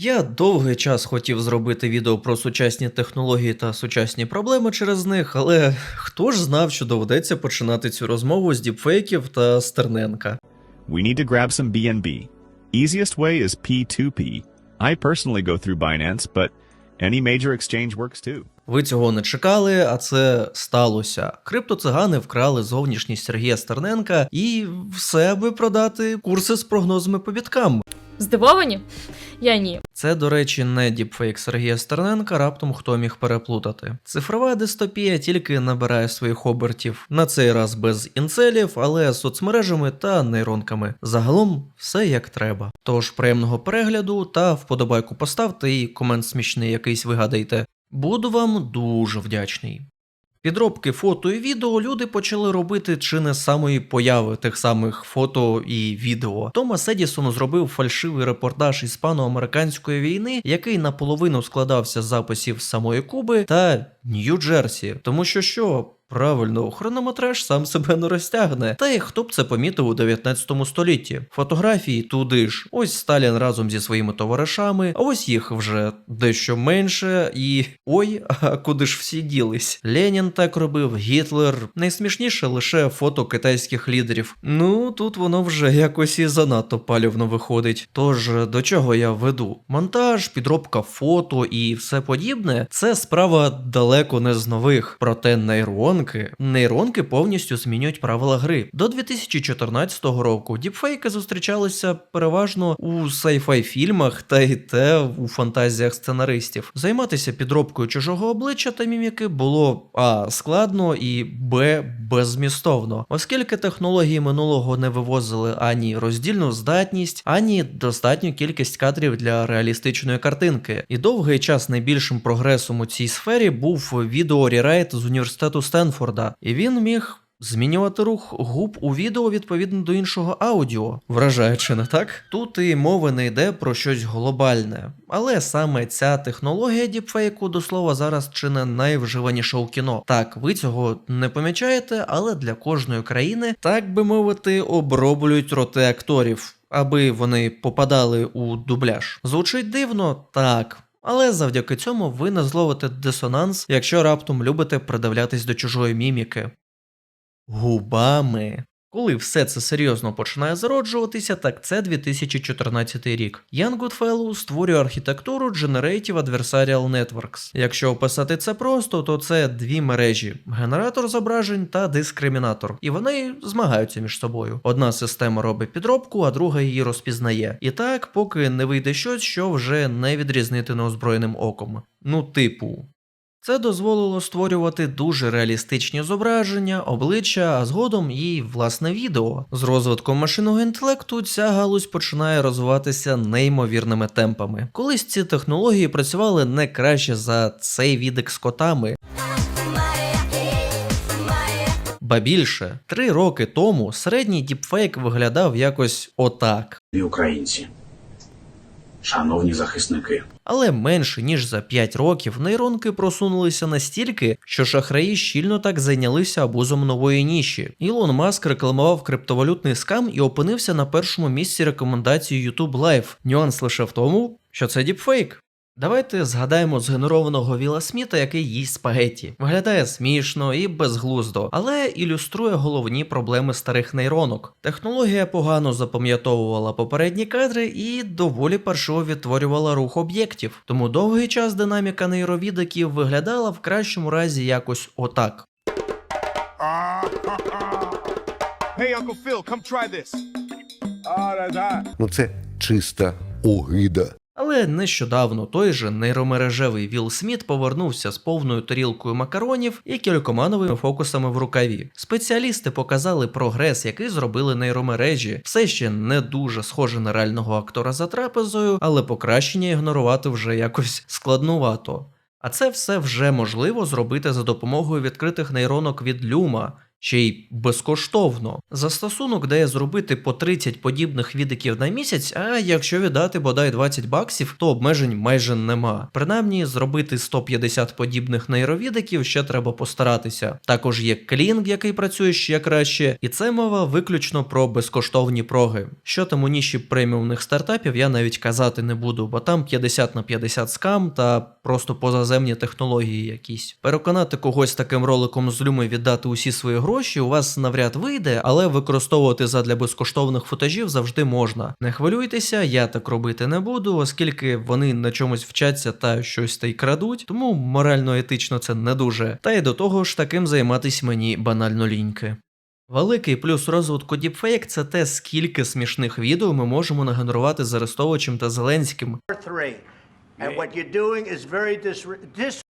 Я довгий час хотів зробити відео про сучасні технології та сучасні проблеми через них, але хто ж знав, що доведеться починати цю розмову з діпфейків та Стерненка. We need to grab some BNB. Easiest way is P2P. I personally go through Binance, but any major exchange works too. Ви цього не чекали, а це сталося. Криптоцигани вкрали зовнішність Сергія Стерненка і все аби продати курси з прогнозами по біткам. Здивовані? Я ні. Це, до речі, не діпфейк Сергія Стерненка, раптом хто міг переплутати. Цифрова дистопія тільки набирає своїх обертів. На цей раз без інцелів, але соцмережами та нейронками. Загалом все як треба. Тож приємного перегляду та вподобайку поставте і комент смішний якийсь вигадайте. Буду вам дуже вдячний. Підробки фото і відео люди почали робити чи не з самої появи тих самих фото і відео. Томас Едісон зробив фальшивий репортаж іспано-американської війни, який наполовину складався з записів самої Куби та Нью-Джерсі. Тому що що? Правильно, хронометраж сам себе не розтягне. Та й хто б це помітив у 19 столітті? Фотографії туди ж. Ось Сталін разом зі своїми товаришами, а ось їх вже дещо менше, і ой, а куди ж всі ділись? Ленін так робив, Гітлер. Найсмішніше лише фото китайських лідерів. Ну тут воно вже якось і занадто палівно виходить. Тож до чого я веду? Монтаж, підробка фото і все подібне це справа далеко не з нових. Проте нейронки, нейронки повністю змінюють правила гри. До 2014 року діпфейки зустрічалися переважно у sci-fi фільмах та й те у фантазіях сценаристів. Займатися підробкою чужого обличчя та міміки було а складно і б беззмістовно, оскільки технології минулого не вивозили ані роздільну здатність, ані достатню кількість кадрів для реалістичної картинки. І довгий час найбільшим прогресом у цій сфері був відеорірайт з університету Стенфорда, і він міг. Змінювати рух губ у відео відповідно до іншого аудіо. Вражаючи, не так? Тут і мови не йде про щось глобальне. Але саме ця технологія діпфейку до слова зараз чи не найвживаніша у кіно. Так, ви цього не помічаєте, але для кожної країни, так би мовити, оброблюють роти акторів, аби вони попадали у дубляж. Звучить дивно, так. Але завдяки цьому ви не зловите дисонанс, якщо раптом любите придивлятись до чужої міміки. Губами. Коли все це серйозно починає зароджуватися, так це 2014 рік. Ян Goodfellow створює архітектуру Generative Adversarial Networks. Якщо описати це просто, то це дві мережі: генератор зображень та дискримінатор. І вони змагаються між собою. Одна система робить підробку, а друга її розпізнає. І так, поки не вийде щось, що вже не відрізнити неозброєним оком. Ну, типу. Це дозволило створювати дуже реалістичні зображення, обличчя, а згодом і власне відео. З розвитком машинного інтелекту ця галузь починає розвиватися неймовірними темпами. Колись ці технології працювали не краще за цей відик з котами. Ба більше, три роки тому середній діпфейк виглядав якось отак. і українці. Шановні захисники, Але менше ніж за 5 років нейронки просунулися настільки, що шахраї щільно так зайнялися абузом нової ніші. Ілон Маск рекламував криптовалютний скам і опинився на першому місці рекомендацій YouTube Live. Нюанс лише в тому, що це діпфейк. Давайте згадаємо згенерованого Віла Сміта, який їсть спагетті. Виглядає смішно і безглуздо, але ілюструє головні проблеми старих нейронок. Технологія погано запам'ятовувала попередні кадри і доволі паршиво відтворювала рух об'єктів. Тому довгий час динаміка нейровідиків виглядала в кращому разі якось отак. Hey, Uncle Phil, come try this. Oh, that's hot. Ну це чиста огида. Але нещодавно той же нейромережевий Вілл Сміт повернувся з повною тарілкою макаронів і кількома новими фокусами в рукаві. Спеціалісти показали прогрес, який зробили нейромережі. Все ще не дуже схоже на реального актора за трапезою, але покращення ігнорувати вже якось складнувато. А це все вже можливо зробити за допомогою відкритих нейронок від Люма. Ще й безкоштовно. Застосунок дає зробити по 30 подібних відиків на місяць, а якщо віддати бодай 20 баксів, то обмежень майже нема. Принаймні, зробити 150 подібних нейровідиків ще треба постаратися. Також є клінг, який працює ще краще, і це мова виключно про безкоштовні проги. Що там у ніші преміумних стартапів, я навіть казати не буду, бо там 50 на 50 скам та просто позаземні технології якісь. Переконати когось таким роликом з люми віддати усі свої гроші у вас навряд вийде, але використовувати задля безкоштовних футажів завжди можна. Не хвилюйтеся, я так робити не буду, оскільки вони на чомусь вчаться та щось та й крадуть, тому морально-етично це не дуже. Та й до того ж таким займатись мені банально ліньки. Великий плюс розвитку діпфейк це те, скільки смішних відео ми можемо нагенерувати з Арестовичем та Зеленським. And what you're doing is very dis-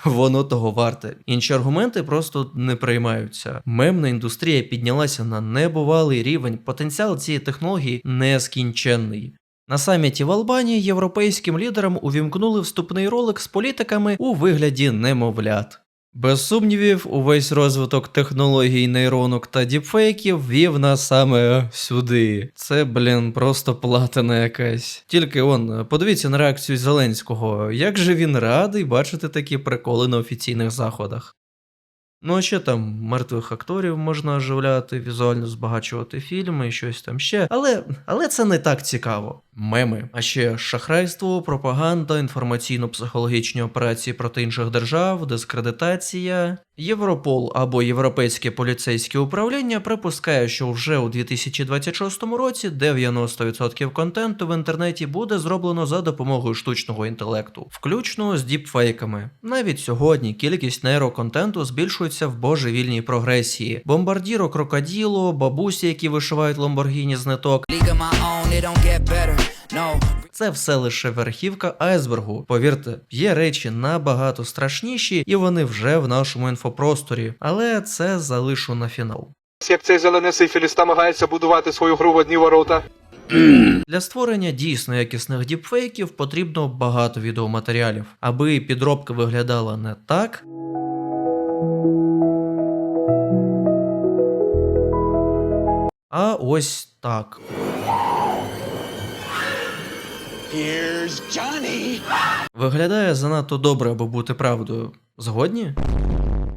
Воно того варте. Інші аргументи просто не приймаються. Мемна індустрія піднялася на небувалий рівень. Потенціал цієї технології нескінченний. На саміті в Албанії європейським лідерам увімкнули вступний ролик з політиками у вигляді немовлят. Без сумнівів, увесь розвиток технологій нейронок та діпфейків вів нас саме сюди. Це, блін, просто платина якась. Тільки он, подивіться на реакцію Зеленського. Як же він радий бачити такі приколи на офіційних заходах. Ну, а ще там мертвих акторів можна оживляти, візуально збагачувати фільми і щось там ще. Але, але це не так цікаво. Меми. А ще шахрайство, пропаганда, інформаційно-психологічні операції проти інших держав, дискредитація. Європол або Європейське поліцейське управління припускає, що вже у 2026 році 90% контенту в інтернеті буде зроблено за допомогою штучного інтелекту, включно з діпфейками. Навіть сьогодні кількість нейроконтенту збільшується в божевільній прогресії. Бомбардіро крокоділо, бабусі, які вишивають ламборгіні з ниток, Це все лише верхівка айсбергу. Повірте, є речі набагато страшніші, і вони вже в нашому інфопросторі, але це залишу на фінал. Як цей зелений філіст намагається будувати свою гру в одні ворота. Для створення дійсно якісних діпфейків потрібно багато відеоматеріалів, аби підробка виглядала не так. А ось так. Виглядає занадто добре, аби бути правдою. Згодні?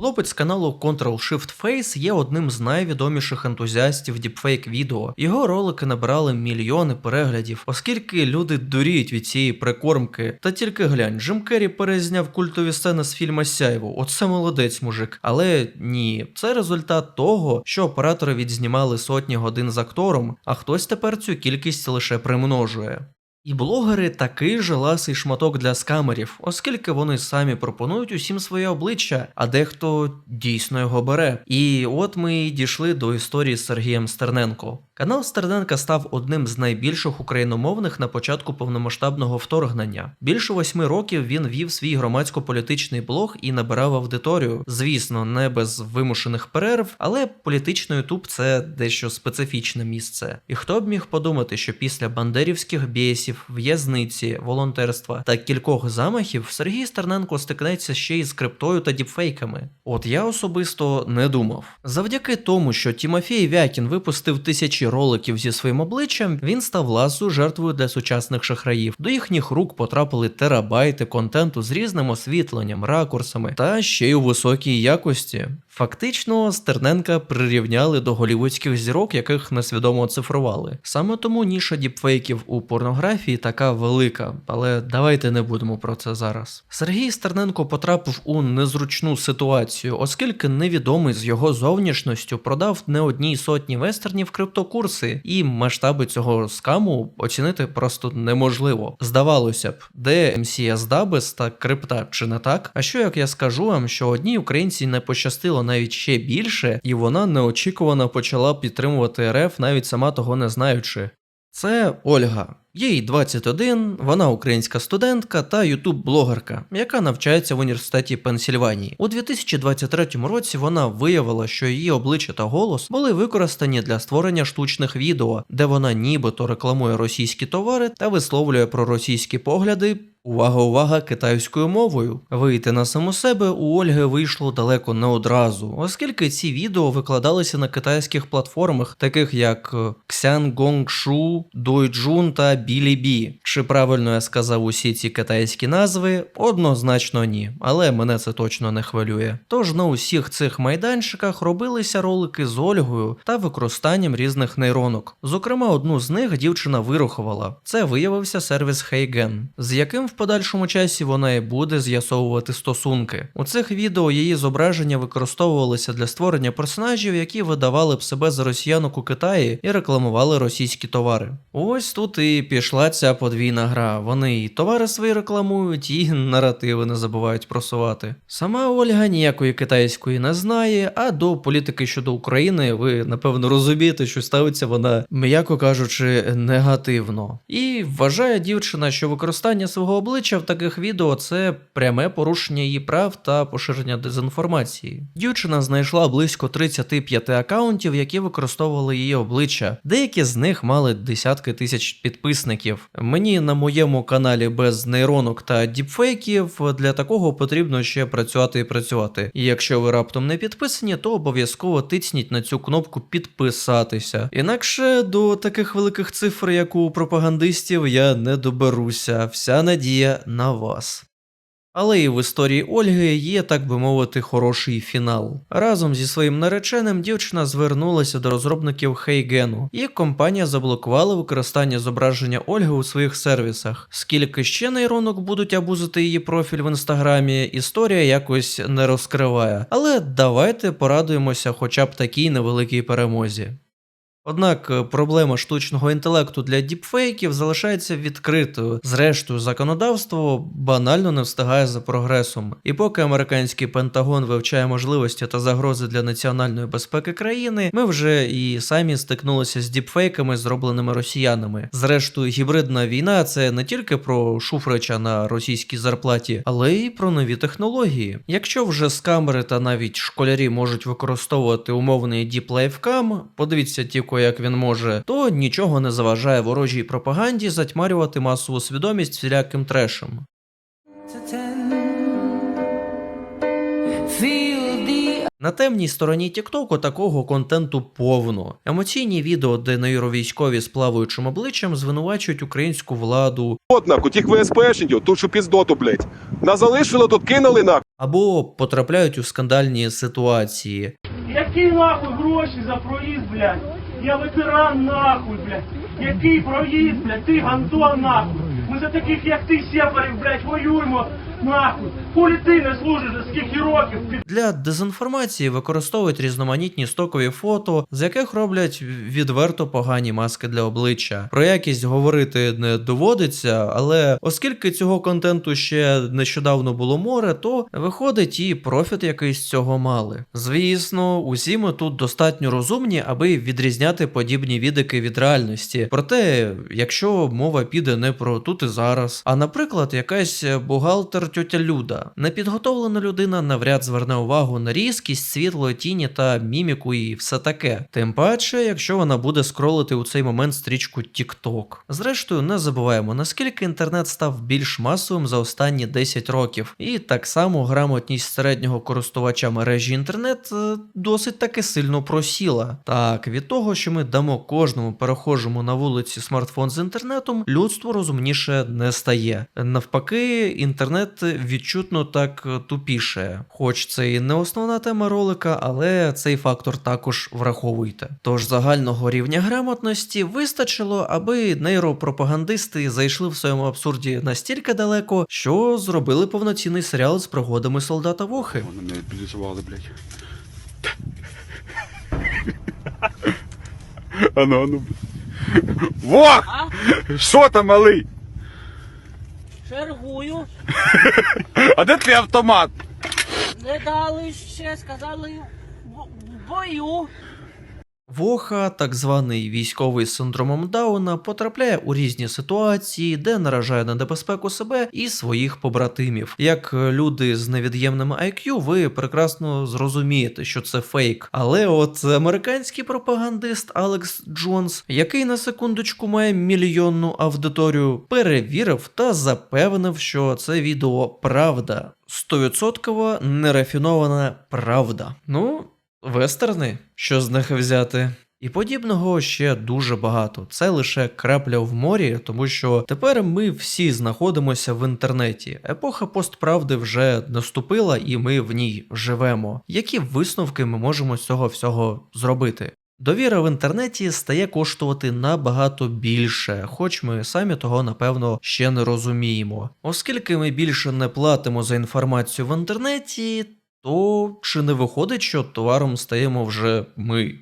Хлопець з каналу Ctrl-Shift-Face є одним з найвідоміших ентузіастів діпфейк відео. Його ролики набирали мільйони переглядів, оскільки люди дуріють від цієї прикормки. Та тільки глянь, Джим Керрі перезняв культові сцени з фільма Сяйво. Оце молодець, мужик. Але ні, це результат того, що оператори відзнімали сотні годин з актором, а хтось тепер цю кількість лише примножує. І блогери такий же ласий шматок для скамерів, оскільки вони самі пропонують усім своє обличчя, а дехто дійсно його бере. І от ми і дійшли до історії з Сергієм Стерненко. Канал Стерненка став одним з найбільших україномовних на початку повномасштабного вторгнення. Більше восьми років він вів свій громадсько-політичний блог і набирав аудиторію. Звісно, не без вимушених перерв, але політичний ютуб це дещо специфічне місце. І хто б міг подумати, що після бандерівських бєсів, в'язниці, волонтерства та кількох замахів Сергій Стерненко стикнеться ще й з криптою та діпфейками. От я особисто не думав. Завдяки тому, що Тімофій Вякін випустив тисячі роликів зі своїм обличчям, він став ласою жертвою для сучасних шахраїв. До їхніх рук потрапили терабайти контенту з різним освітленням, ракурсами та ще й у високій якості. Фактично, Стерненка прирівняли до голівудських зірок, яких несвідомо оцифрували. Саме тому ніша діпфейків у порнографії така велика, але давайте не будемо про це зараз. Сергій Стерненко потрапив у незручну ситуацію, оскільки невідомий з його зовнішністю продав не одній сотні вестернів криптокурси, і масштаби цього скаму оцінити просто неможливо. Здавалося б, де MCS Dubs та крипта, чи не так? А що як я скажу вам, що одній українці не пощастило навіть ще більше, і вона неочікувано почала підтримувати РФ, навіть сама того не знаючи. Це Ольга. Їй 21, вона українська студентка та ютуб-блогерка, яка навчається в університеті Пенсільванії. У 2023 році вона виявила, що її обличчя та голос були використані для створення штучних відео, де вона нібито рекламує російські товари та висловлює проросійські погляди. Увага, увага китайською мовою. Вийти на саму себе у Ольги вийшло далеко не одразу, оскільки ці відео викладалися на китайських платформах, таких як е, Xianggongshu, Douyin та Bilibili. Чи правильно я сказав усі ці китайські назви? Однозначно ні, але мене це точно не хвилює. Тож на усіх цих майданчиках робилися ролики з Ольгою та використанням різних нейронок. Зокрема, одну з них дівчина вирахувала. Це виявився сервіс Heigen, з яким подальшому часі вона і буде з'ясовувати стосунки. У цих відео її зображення використовувалися для створення персонажів, які видавали б себе за росіянок у Китаї і рекламували російські товари. Ось тут і пішла ця подвійна гра. Вони і товари свої рекламують, і наративи не забувають просувати. Сама Ольга ніякої китайської не знає, а до політики щодо України ви напевно розумієте, що ставиться вона, м'яко кажучи, негативно. І вважає дівчина, що використання свого обличчя в таких відео це пряме порушення її прав та поширення дезінформації. Дівчина знайшла близько 35 акаунтів, які використовували її обличчя. Деякі з них мали десятки тисяч підписників. Мені на моєму каналі без нейронок та діпфейків для такого потрібно ще працювати і працювати. І якщо ви раптом не підписані, то обов'язково тисніть на цю кнопку підписатися. Інакше до таких великих цифр, як у пропагандистів, я не доберуся. Вся надія на вас. Але і в історії Ольги є, так би мовити, хороший фінал. Разом зі своїм нареченим дівчина звернулася до розробників Хейгену, і компанія заблокувала використання зображення Ольги у своїх сервісах. Скільки ще нейронок будуть абузити її профіль в інстаграмі, історія якось не розкриває. Але давайте порадуємося хоча б такій невеликій перемозі. Однак е, проблема штучного інтелекту для діпфейків залишається відкритою. Зрештою, законодавство банально не встигає за прогресом. І поки американський Пентагон вивчає можливості та загрози для національної безпеки країни, ми вже і самі стикнулися з діпфейками, зробленими росіянами. Зрештою, гібридна війна це не тільки про Шуфрича на російській зарплаті, але й про нові технології. Якщо вже скамери та навіть школярі можуть використовувати умовний діплайфкам, подивіться тільки як він може, то нічого не заважає ворожій пропаганді затьмарювати масову свідомість всіляким трешем. На темній стороні Тіктоку такого контенту повно. Емоційні відео, де нейровійськові з плаваючим обличчям звинувачують українську владу, От нахуй, тих ВСПшників, тут що піздоту, блять. Нас залишили, тут кинули нахуй. або потрапляють у скандальні ситуації. Які нахуй гроші за проїзд, блядь? Я ветеран нахуй, блядь. Який проїзд, блядь? Ти гандон нахуй. Ми за таких, як ти, сепарів, блядь, воюємо нахуй. Хулі не служиш скільки років, Для дезінформації використовують різноманітні стокові фото, з яких роблять відверто погані маски для обличчя. Про якість говорити не доводиться, але оскільки цього контенту ще нещодавно було море, то виходить і профіт якийсь цього мали. Звісно, усі ми тут достатньо розумні, аби відрізняти подібні відики від реальності. Проте, якщо мова піде не про тут і зараз, а наприклад, якась бухгалтер тьотя Люда. Непідготовлена людина навряд зверне увагу на різкість, світло, тіні та міміку і все таке. Тим паче, якщо вона буде скролити у цей момент стрічку TikTok. Зрештою, не забуваємо, наскільки інтернет став більш масовим за останні 10 років, і так само грамотність середнього користувача мережі інтернет е, досить таки сильно просіла. Так, від того, що ми дамо кожному перехожому на вулиці смартфон з інтернетом, людство розумніше не стає. Навпаки, інтернет відчутно так е, тупіше. Хоч це і не основна тема ролика, але цей фактор також враховуйте. Тож загального рівня грамотності вистачило, аби нейропропагандисти зайшли в своєму абсурді настільки далеко, що зробили повноцінний серіал з пригодами солдата Вохи. Вони мене підлісували, блять. Ану, ану. Вох! Що там, малий? Чергую, А де твій автомат? не дали ще, сказали в бою. Воха, так званий військовий з синдромом Дауна, потрапляє у різні ситуації, де наражає на небезпеку себе і своїх побратимів. Як е, люди з невід'ємним IQ, ви прекрасно зрозумієте, що це фейк. Але от американський пропагандист Алекс Джонс, який на секундочку має мільйонну аудиторію, перевірив та запевнив, що це відео правда. Стовідсотково нерафінована правда. Ну, вестерни, що з них взяти. І подібного ще дуже багато. Це лише крапля в морі, тому що тепер ми всі знаходимося в інтернеті. Епоха постправди вже наступила, і ми в ній живемо. Які висновки ми можемо з цього всього зробити? Довіра в інтернеті стає коштувати набагато більше, хоч ми самі того напевно ще не розуміємо. Оскільки ми більше не платимо за інформацію в інтернеті, то чи не виходить, що товаром стаємо вже ми?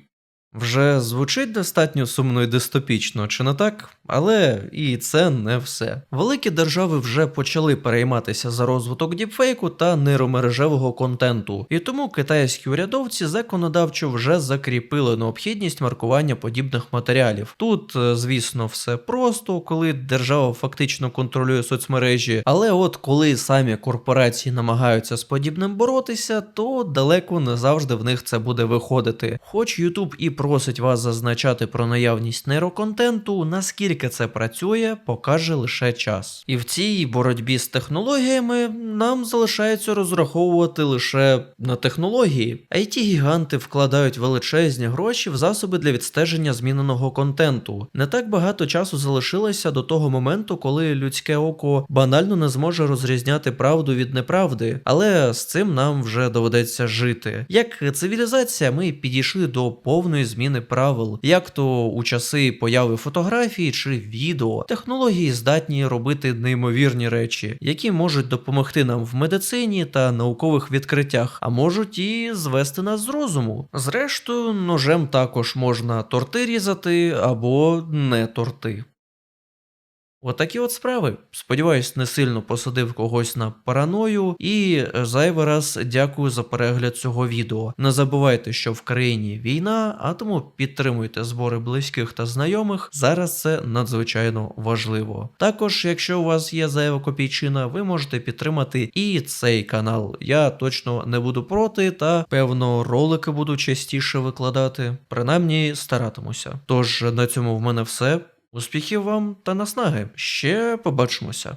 Вже звучить достатньо сумно і дистопічно, чи не так? Але і це не все. Великі держави вже почали перейматися за розвиток діпфейку та нейромережевого контенту, і тому китайські урядовці законодавчо вже закріпили необхідність маркування подібних матеріалів. Тут, е, звісно, все просто, коли держава фактично контролює соцмережі, але от коли самі корпорації намагаються з подібним боротися, то далеко не завжди в них це буде виходити. Хоч YouTube і просить вас зазначати про наявність нейроконтенту, наскільки це працює, покаже лише час. І в цій боротьбі з технологіями нам залишається розраховувати лише на технології. it гіганти вкладають величезні гроші в засоби для відстеження зміненого контенту. Не так багато часу залишилося до того моменту, коли людське око банально не зможе розрізняти правду від неправди, але з цим нам вже доведеться жити. Як цивілізація, ми підійшли до повної зміни правил, як то у часи появи фотографії чи відео, технології здатні робити неймовірні речі, які можуть допомогти нам в медицині та наукових відкриттях, а можуть і звести нас з розуму. Зрештою, ножем також можна торти різати або не торти. Отакі от справи. Сподіваюсь, не сильно посадив когось на параною. І е, зайвий раз дякую за перегляд цього відео. Не забувайте, що в країні війна, а тому підтримуйте збори близьких та знайомих. Зараз це надзвичайно важливо. Також, якщо у вас є зайва копійчина, ви можете підтримати і цей канал. Я точно не буду проти, та певно ролики буду частіше викладати. Принаймні старатимуся. Тож на цьому в мене все. Успіхів вам та наснаги. Ще побачимося.